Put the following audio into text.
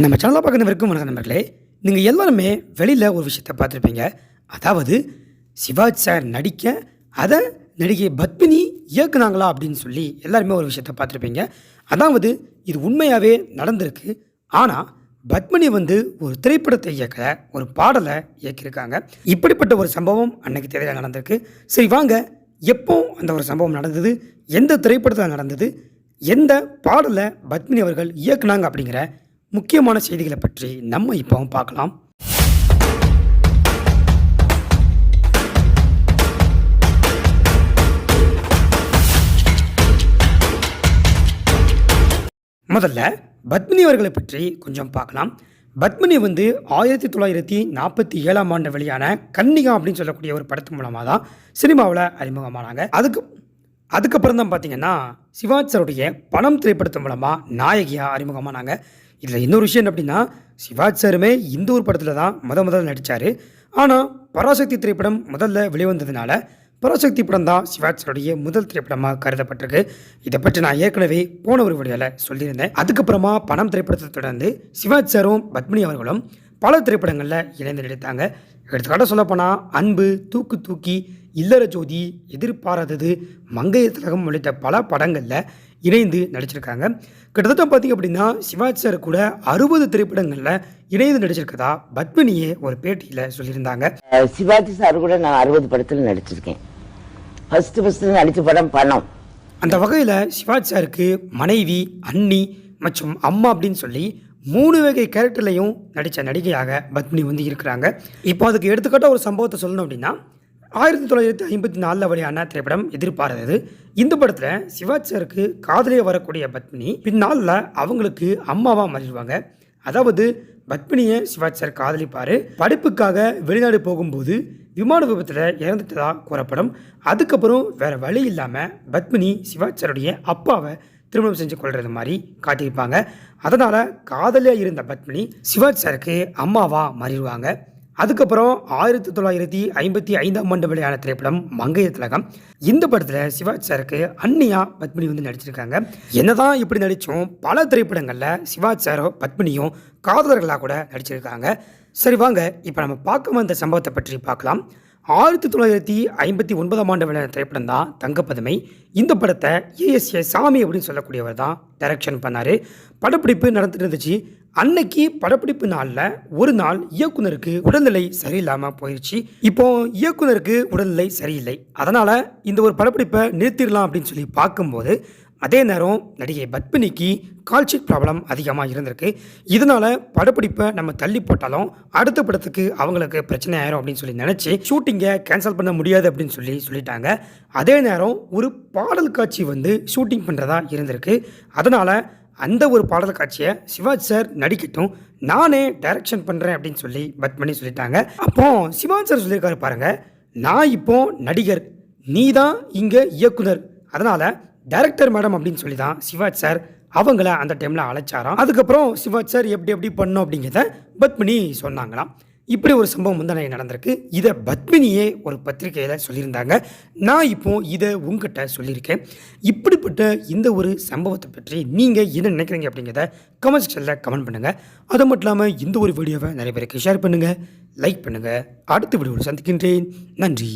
நம்ம சேனலாக பார்க்குறவருக்கும் வணக்கம் நண்பர்களே நீங்கள் எல்லாருமே வெளியில் ஒரு விஷயத்தை பார்த்துருப்பீங்க. அதாவது சிவாஜ் சார் நடிக்க அதை நடிகை பத்மினி இயக்குனாங்களா அப்படின்னு சொல்லி எல்லாருமே ஒரு விஷயத்தை பார்த்துருப்பீங்க. அதாவது இது உண்மையாகவே நடந்திருக்கு. ஆனால் பத்மினி வந்து ஒரு திரைப்படத்தை இயக்க ஒரு பாடலை இயக்கியிருக்காங்க. இப்படிப்பட்ட ஒரு சம்பவம் அன்னைக்கு தேதியில் நடந்திருக்கு. சரி வாங்க எப்போ அந்த ஒரு சம்பவம் நடந்தது? எந்த திரைப்படத்தில் நடந்தது? எந்த பாடலை பத்மினி அவர்கள் இயக்குனாங்க அப்படிங்கிற முக்கியமான செய்திகளை பற்றி நம்ம இப்போவும் பார்க்கலாம். முதல்ல பத்மினி அவர்களை பற்றி கொஞ்சம் பார்க்கலாம். பத்மினி வந்து ஆயிரத்தி தொள்ளாயிரத்தி நாற்பத்தி ஏழாம் ஆண்டு வெளியான கன்னிகா அப்படின்னு சொல்லக்கூடிய ஒரு படத்து மூலமாக தான் சினிமாவில் அறிமுகமானாங்க. அதுக்கு அதுக்கப்புறம் தான் பார்த்தீங்கன்னா சிவாஜ் பணம் திரைப்படத்து மூலமாக நாயகியாக அறிமுகமானாங்க. இதில் இன்னொரு விஷயம் என்ன அப்படின்னா சிவாஜ் சாருமே இந்த ஒரு படத்தில் தான் முத முதல்ல நடித்தார் ஆனால் பராசக்தி திரைப்படம் முதல்ல வெளிவந்ததுனால பராசக்தி படம் தான் சிவாஜ் சாருடைய முதல் திரைப்படமாக கருதப்பட்டிருக்கு. இதை பற்றி நான் ஏற்கனவே போன ஒரு வீடியோவில் சொல்லியிருந்தேன். அதுக்கப்புறமா பணம் திரைப்படத்தை தொடர்ந்து சிவாஜ் சாரும் பத்மினி அவர்களும் பல திரைப்படங்களில் இணைந்து நடித்தாங்க. எடுத்துக்காட்ட சொல்லப்போனால் அன்பு தூக்கு தூக்கி இல்லற ஜோதி எதிர்பாராதது மங்கைய திலகம் உள்ளிட்ட பல படங்களில் இணைந்து நடிச்சிருக்காங்க. கிட்டத்தட்ட பார்த்தீங்க அப்படின்னா சிவாஜ் சார் கூட அறுபது திரைப்படங்களில் இணைந்து நடிச்சிருக்கதா பத்மினியே ஒரு பேட்டியில் சொல்லியிருந்தாங்க. சிவாஜி சார் கூட நான் அறுபது படத்தில் நடிச்சிருக்கேன். ஃபர்ஸ்ட் ஃபர்ஸ்ட் நடிச்ச படம் பணம். அந்த வகையில் சிவாஜ் சாருக்கு மனைவி அண்ணி மற்றும் அம்மா அப்படின்னு சொல்லி மூணு வகை கேரக்டர்லையும் நடித்த நடிகையாக பத்மினி வந்து இருக்கிறாங்க. இப்போ அதுக்கு எடுத்துக்காட்ட ஒரு சம்பவத்தை சொல்லணும் அப்படின்னா ஆயிரத்தி தொள்ளாயிரத்தி ஐம்பத்தி நாலில் வெளியான திரைப்படம் எதிர்பாராதது. இந்த படத்தில் சிவாச்சாருக்கு காதலியே வரக்கூடிய பத்மினி. பின்னாளில் அவங்களுக்கு அம்மாவாக மாறிடுவாங்க. அதாவது பத்மினியை சிவாச்சார் காதலிப்பார். படிப்புக்காக வெளிநாடு போகும்போது விமான விபத்தில் இறந்துட்டதாக கூறப்படும். அதுக்கப்புறம் வேறு வழி இல்லாமல் பத்மினி சிவாச்சாருடைய அப்பாவை திருமணம் செஞ்சு கொள்வது மாதிரி காட்டியிருப்பாங்க. அதனால் காதலியாக இருந்த பத்மினி சிவாச்சாருக்கு அம்மாவாக மாறிடுவாங்க. அதுக்கப்புறம் ஆயிரத்தி தொள்ளாயிரத்தி ஐம்பத்தி ஐந்தாம் ஆண்டு வெளியான திரைப்படம் மங்கைய திலகம். இந்த படத்தில் சிவாஜி சாருக்கு அன்னியா பத்மினி வந்து நடிச்சிருக்காங்க. என்னதான் இப்படி நடித்தோம் பல திரைப்படங்களில் சிவாஜி சாரோ பத்மினியும் காதலர்களாக கூட நடிச்சிருக்காங்க. சரி வாங்க இப்போ நம்ம பார்க்க வந்த சம்பவத்தை பற்றி பார்க்கலாம். ஆயிரத்தி தொள்ளாயிரத்தி ஐம்பத்தி ஒன்பதாம் ஆண்டு வெளியான திரைப்படம் தான் தங்கப்பதுமை. இந்த படத்தை ஏஎஸ்ஏ சாமி அப்படின்னு சொல்லக்கூடியவர் தான் டைரக்ஷன் பண்ணார். படப்பிடிப்பு நடந்துட்டு இருந்துச்சு. அன்னைக்கு படப்பிடிப்பு நாளில் ஒரு நாள் இயக்குனருக்கு உடல்நிலை சரியில்லாமல் போயிடுச்சு இப்போ இயக்குனருக்கு உடல்நிலை சரியில்லை. அதனால் இந்த ஒரு படப்பிடிப்பை நிறுத்திடலாம் அப்படின்னு சொல்லி பார்க்கும்போது அதே நேரம் நடிகை பத்மினிக்கு கால்ஷீட் ப்ராப்ளம் அதிகமாக இருந்திருக்கு. இதனால் படப்பிடிப்பை நம்ம தள்ளி போட்டாலும் அடுத்த படத்துக்கு அவங்களுக்கு பிரச்சனை ஆயிரும் அப்படின்னு சொல்லி நினச்சி ஷூட்டிங்கை கேன்சல் பண்ண முடியாது அப்படின்னு சொல்லி சொல்லிட்டாங்க. அதே நேரம் ஒரு பாடல் காட்சி வந்து ஷூட்டிங் பண்ணுறதா இருந்திருக்கு. அதனால் அந்த ஒரு பாடல் காட்சியை சிவாஜ் சார் நடிக்கட்டும். நானே டைரக்ஷன் பண்ணுறேன் அப்படின்னு சொல்லி பத்மினி சொல்லிட்டாங்க. அப்போ சிவாஜி சார் சொல்லியிருக்காரு பாருங்கள் நான் இப்போ நடிகர் நீ தான் இங்கே இயக்குனர். அதனால் டைரக்டர் மேடம் அப்படின்னு சொல்லி தான் சிவாஜ் சார் அவங்கள அந்த டைமில் அழைச்சாராம். அதுக்கப்புறம் சிவாஜ் சார் எப்படி எப்படி பண்ணோம் அப்படிங்கிறத பத்மினி சொன்னாங்களாம். இப்படி ஒரு சம்பவம் முந்தனை நடந்திருக்கு. இதை பத்மினியே ஒரு பத்திரிகையில் சொல்லியிருந்தாங்க. நான் இப்போ இதை உங்ககிட்ட சொல்லியிருக்கேன். இப்படிப்பட்ட இந்த ஒரு சம்பவத்தை பற்றி நீங்கள் என்ன நினைக்கிறீங்க அப்படிங்கிறத கமெண்ட் செக்ஷனில் கமெண்ட் பண்ணுங்கள் அது மட்டும் இல்லாமல் இந்த ஒரு வீடியோவை நிறைய பேருக்கு ஷேர் பண்ணுங்கள் லைக் பண்ணுங்கள் அடுத்த வீடியோவில் சந்திக்கின்றேன். நன்றி.